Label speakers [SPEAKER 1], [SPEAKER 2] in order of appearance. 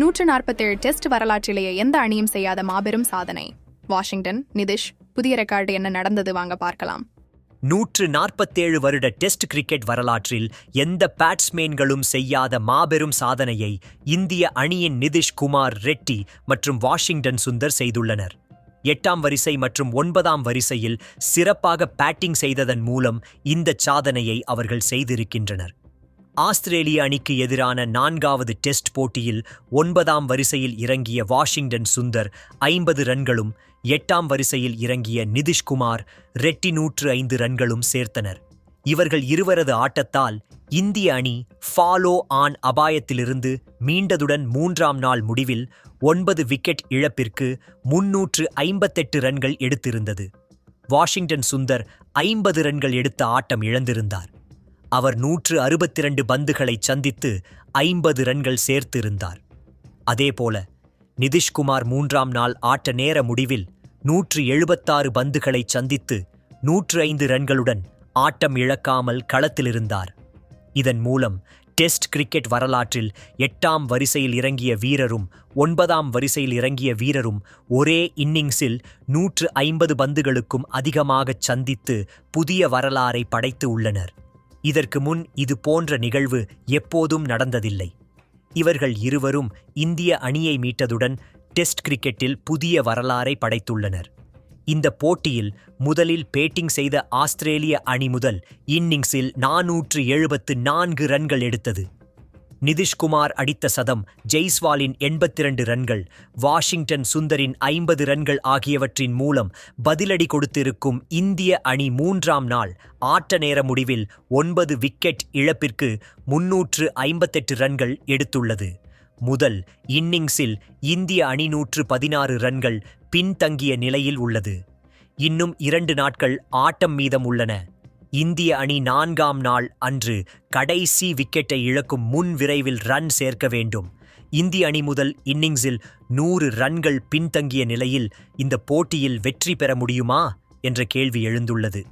[SPEAKER 1] நூற்று நாற்பத்தேழு டெஸ்ட் வரலாற்றிலேயே எந்த அணியும் செய்யாத மாபெரும் சாதனை. வாஷிங்டன் நிதிஷ் புதிய ரெக்கார்டு என்ன நடந்தது வாங்க பார்க்கலாம்.
[SPEAKER 2] நூற்று நாற்பத்தேழு வருட டெஸ்ட் கிரிக்கெட் வரலாற்றில் எந்த பேட்ஸ்மேன்களும் செய்யாத மாபெரும் சாதனையை இந்திய அணியின் நிதிஷ் குமார் ரெட்டி மற்றும் வாஷிங்டன் சுந்தர் செய்துள்ளனர். எட்டாம் வரிசை மற்றும் ஒன்பதாம் வரிசையில் சிறப்பாக பேட்டிங் செய்ததன் மூலம் இந்த சாதனையை அவர்கள் செய்திருக்கின்றனர். ஆஸ்திரேலிய அணிக்கு எதிரான நான்காவது டெஸ்ட் போட்டியில் ஒன்பதாம் வரிசையில் இறங்கிய வாஷிங்டன் சுந்தர் ஐம்பது ரன்களும் எட்டாம் வரிசையில் இறங்கிய நிதிஷ்குமார் ரெட்டி நூற்று ஐந்து ரன்களும் சேர்த்தனர். இவர்கள் இருவரது ஆட்டத்தால் இந்திய அணி ஃபாலோ ஆன் அபாயத்திலிருந்து மீண்டதுடன் மூன்றாம் நாள் முடிவில் ஒன்பது விக்கெட் இழப்பிற்கு முன்னூற்று ஐம்பத்தெட்டு ரன்கள் எடுத்திருந்தது. வாஷிங்டன் சுந்தர் ஐம்பது ரன்கள் எடுத்த ஆட்டம் இழந்திருந்தார். அவர் நூற்று அறுபத்திரண்டு பந்துகளை சந்தித்து ஐம்பது ரன்கள் சேர்த்திருந்தார். அதேபோல நிதிஷ்குமார் மூன்றாம் நாள் ஆட்ட நேர முடிவில் நூற்று எழுபத்தாறு பந்துகளை சந்தித்து நூற்று ஐந்து ரன்களுடன் ஆட்டம் இழக்காமல் களத்திலிருந்தார். இதன் மூலம் டெஸ்ட் கிரிக்கெட் வரலாற்றில் எட்டாம் வரிசையில் இறங்கிய வீரரும் ஒன்பதாம் வரிசையில் இறங்கிய வீரரும் ஒரே இன்னிங்ஸில் நூற்று ஐம்பது பந்துகளுக்கும் அதிகமாகச் சந்தித்து புதிய வரலாறை படைத்து உள்ளனர். இதற்கு முன் இது போன்ற நிகழ்வு எப்போதும் நடந்ததில்லை. இவர்கள் இருவரும் இந்திய அணியை மீட்டதுடன் டெஸ்ட் கிரிக்கெட்டில் புதிய வரலாறை படைத்துள்ளனர். இந்த போட்டியில் முதலில் பேட்டிங் செய்த ஆஸ்திரேலிய அணி முதல் இன்னிங்ஸில் நாநூற்று எழுபத்து நான்கு ரன்கள் எடுத்தது. நிதிஷ்குமார் அடித்த சதம் ஜெய்ஸ்வாலின் எண்பத்திரண்டு ரன்கள் வாஷிங்டன் சுந்தரின் ஐம்பது ரன்கள் ஆகியவற்றின் மூலம் பதிலடி கொடுத்திருக்கும் இந்திய அணி மூன்றாம் நாள் ஆட்ட நேர முடிவில் ஒன்பது விக்கெட் இழப்பிற்கு முன்னூற்று ஐம்பத்தெட்டு ரன்கள் எடுத்துள்ளது. முதல் இன்னிங்ஸில் இந்திய அணி நூற்று பதினாறு ரன்கள் பின்தங்கிய நிலையில் உள்ளது. இன்னும் இரண்டு நாட்கள் ஆட்டம் மீதம் உள்ளன. இந்திய அணி நான்காம் நாள் அன்று கடைசி விக்கெட்டை இழக்கும் முன் விரைவில் ரன் சேர்க்க வேண்டும். இந்திய அணி முதல் இன்னிங்ஸில் நூறு ரன்கள் பின்தங்கிய நிலையில் இந்த போட்டியில் வெற்றி பெற முடியுமா? என்ற கேள்வி எழுந்துள்ளது.